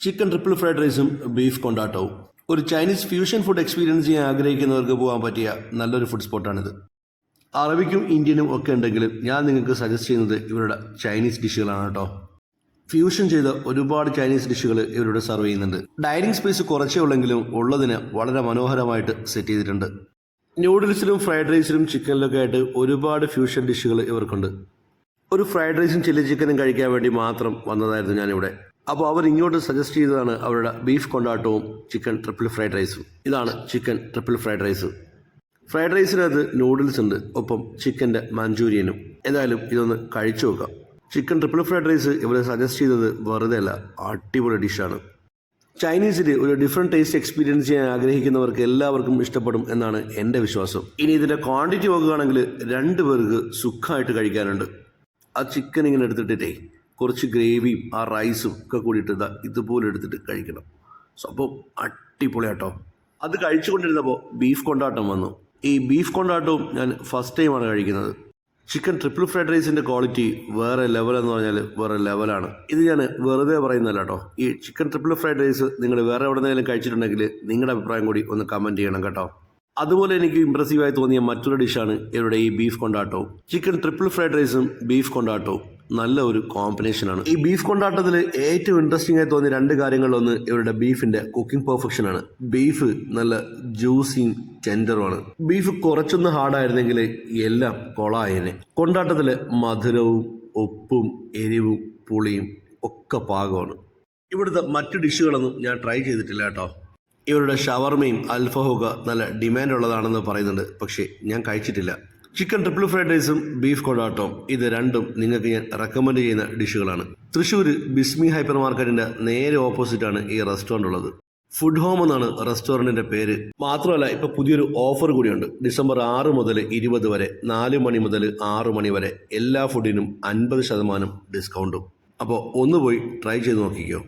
Chicken triple fried റൈസും beef കൊണ്ടാട്ടവും. ഒരു ചൈനീസ് ഫ്യൂഷൻ ഫുഡ് എക്സ്പീരിയൻസ് ചെയ്യാൻ ആഗ്രഹിക്കുന്നവർക്ക് പോകാൻ പറ്റിയ നല്ലൊരു ഫുഡ് സ്പോട്ടാണിത്. അറബിക്കും ഇന്ത്യനും ഒക്കെ ഉണ്ടെങ്കിലും ഞാൻ നിങ്ങൾക്ക് സജസ്റ്റ് ചെയ്യുന്നത് ഇവരുടെ ചൈനീസ് ഡിഷുകളാണ് കേട്ടോ. ഫ്യൂഷൻ ചെയ്ത ഒരുപാട് ചൈനീസ് ഡിഷുകൾ ഇവരുടെ സെർവ് ചെയ്യുന്നുണ്ട്. ഡൈനിങ് സ്പേസ് കുറച്ചേ ഉള്ളെങ്കിലും ഉള്ളതിന് വളരെ മനോഹരമായിട്ട് സെറ്റ് ചെയ്തിട്ടുണ്ട്. നൂഡിൽസിലും ഫ്രൈഡ് റൈസിലും ചിക്കനിലൊക്കെ ആയിട്ട് ഒരുപാട് ഫ്യൂഷൻ ഡിഷുകൾ ഇവർക്കുണ്ട്. ഒരു ഫ്രൈഡ് റൈസും ചില്ലി ചിക്കനും കഴിക്കാൻ വേണ്ടി മാത്രം വന്നതായിരുന്നു ഞാനിവിടെ. അപ്പോൾ അവർ ഇങ്ങോട്ട് സജസ്റ്റ് ചെയ്തതാണ് അവരുടെ ബീഫ് കൊണ്ടാട്ടവും ചിക്കൻ ട്രിപ്പിൾ ഫ്രൈഡ് റൈസും ഇതാണ് chicken triple fried rice fried റൈസിനകത്ത് noodles ഉണ്ട്. ഒപ്പം ചിക്കന്റെ മഞ്ചൂരിയനും. ഏതായാലും ഇതൊന്ന് കഴിച്ചു നോക്കാം. ചിക്കൻ ട്രിപ്പിൾ ഫ്രൈഡ് റൈസ് ഇവർ സജസ്റ്റ് ചെയ്തത് വെറുതെ അല്ല അടിപൊളി ഡിഷാണ് ചൈനീസിൽ ഒരു ഡിഫറെന്റ് ടേസ്റ്റ് എക്സ്പീരിയൻസ് ചെയ്യാൻ ആഗ്രഹിക്കുന്നവർക്ക് എല്ലാവർക്കും ഇഷ്ടപ്പെടും എന്നാണ് എന്റെ വിശ്വാസം. ഇനി ഇതിന്റെ ക്വാണ്ടിറ്റി നോക്കുകയാണെങ്കിൽ രണ്ട് പേർക്ക് സുഖമായിട്ട് കഴിക്കാനുണ്ട്. ആ ചിക്കൻ ഇങ്ങനെ എടുത്തിട്ടേ കുറച്ച് ഗ്രേവിയും ആ റൈസും ഒക്കെ കൂടിയിട്ട് ഇതാ ഇതുപോലെ എടുത്തിട്ട് കഴിക്കണം. സംഭവം അടിപൊളിയാട്ടോ. അത് കഴിച്ചുകൊണ്ടിരുന്നപ്പോൾ ബീഫ് കൊണ്ടാട്ടം വന്നു. ഈ ബീഫ് കൊണ്ടാട്ടവും ഞാൻ ഫസ്റ്റ് ടൈമാണ് കഴിക്കുന്നത്. ചിക്കൻ ട്രിപ്പിൾ ഫ്രൈഡ് റൈസിന്റെ ക്വാളിറ്റി വേറെ ലെവൽ എന്ന് പറഞ്ഞാൽ വേറെ ലെവലാണ് ഇത് ഞാൻ വെറുതെ പറയുന്നതല്ല കേട്ടോ ഈ ചിക്കൻ ട്രിപ്പിൾ ഫ്രൈഡ് റൈസ് നിങ്ങൾ വേറെ എവിടെന്നെങ്കിലും കഴിച്ചിട്ടുണ്ടെങ്കിൽ നിങ്ങളുടെ അഭിപ്രായം കൂടി ഒന്ന് കമന്റ് ചെയ്യണം കേട്ടോ. അതുപോലെ എനിക്ക് ഇമ്പ്രസീവായി തോന്നിയ മറ്റൊരു ഡിഷാണ് ഇവരുടെ ഈ ബീഫ് കൊണ്ടാട്ടവും. ചിക്കൻ ട്രിപ്പിൾ ഫ്രൈഡ് റൈസും ബീഫ് കൊണ്ടാട്ടവും. നല്ല ഒരു കോമ്പിനേഷനാണ് ഈ ബീഫ് കൊണ്ടാട്ടത്തിൽ ഏറ്റവും ഇൻട്രസ്റ്റിംഗ് ആയി തോന്നിയ രണ്ട് കാര്യങ്ങളിലൊന്ന് ഇവരുടെ ബീഫിന്റെ കുക്കിംഗ് പെർഫെക്ഷനാണ് ബീഫ് നല്ല ജ്യൂസിയും ടെൻഡറുമാണ് ബീഫ് കുറച്ചൊന്ന് ഹാർഡായിരുന്നെങ്കിൽ എല്ലാം കൊളായേനെ. കൊണ്ടാട്ടത്തിൽ മധുരവും ഉപ്പും എരിവും പുളിയും ഒക്കെ പാകമാണ്. ഇവിടുത്തെ മറ്റു ഡിഷുകളൊന്നും ഞാൻ ട്രൈ ചെയ്തിട്ടില്ല കേട്ടോ. ഇവരുടെ ഷവർമയും അൽഫഹുക നല്ല ഡിമാൻഡ് ഉള്ളതാണെന്ന് പറയുന്നുണ്ട്. പക്ഷേ ഞാൻ കഴിച്ചിട്ടില്ല. ചിക്കൻ ട്രിപ്പിൾ ഫ്രൈഡ് റൈസും ബീഫ് കൊണ്ടാട്ടവും ഇത് രണ്ടും നിങ്ങൾക്ക് ഞാൻ റെക്കമെൻഡ് ചെയ്യുന്ന ഡിഷുകളാണ്. തൃശ്ശൂർ ബിസ്മി ഹൈപ്പർ മാർക്കറ്റിന്റെ നേരെ ഓപ്പോസിറ്റാണ് ഈ റെസ്റ്റോറന്റ് ഉള്ളത്. ഫുഡ് ഹോം എന്നാണ് റെസ്റ്റോറന്റിന്റെ പേര്. മാത്രമല്ല ഇപ്പൊ പുതിയൊരു ഓഫർ കൂടിയുണ്ട്. ഡിസംബർ ആറ് മുതൽ ഇരുപത് വരെ നാല് മണി മുതൽ ആറ് മണി വരെ എല്ലാ ഫുഡിനും അൻപത് ശതമാനം ഡിസ്കൗണ്ടും അപ്പോൾ ഒന്ന് പോയി ട്രൈ ചെയ്ത് നോക്കിക്കോ.